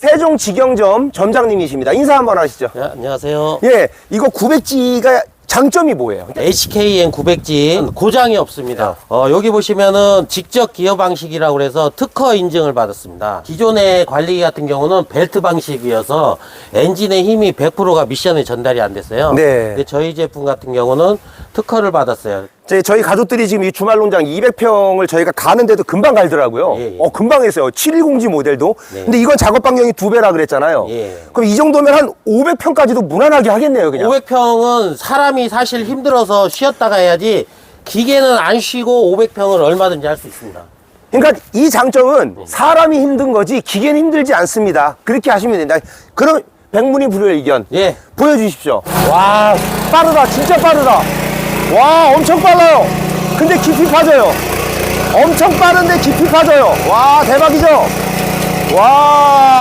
세종 직영점 점장님이십니다. 인사 한번 하시죠. 네, 안녕하세요. 예, 이거 900G가 장점이 뭐예요? HKN 900G 고장이 없습니다. 어, 여기 보시면은 직접 기어 방식이라고 그래서 특허 인증을 받았습니다. 기존의 관리 같은 경우는 벨트 방식이어서 엔진의 힘이 100%가 미션에 전달이 안 됐어요. 네. 근데 저희 제품 같은 경우는 특허를 받았어요. 제 저희 가족들이 지금 이 주말 농장 200평을 저희가 가는데도 금방 갈더라고요. 예, 예. 어, 금방 했어요. 710G 모델도. 네. 근데 이건 작업 반경이 두 배라 그랬잖아요. 예. 그럼 이 정도면 한 500평까지도 무난하게 하겠네요, 그냥. 500평은 사람이 사실 힘들어서 쉬었다가 해야지 기계는 안 쉬고 500평을 얼마든지 할 수 있습니다. 그러니까 이 장점은 네. 사람이 힘든 거지 기계는 힘들지 않습니다. 그렇게 하시면 된다. 그럼 백문이 불여의 의견 예. 보여주십시오. 와 빠르다 진짜 빠르다. 와 엄청 빨라요. 근데 깊이 빠져요. 엄청 빠른데 깊이 빠져요. 와 대박이죠. 와.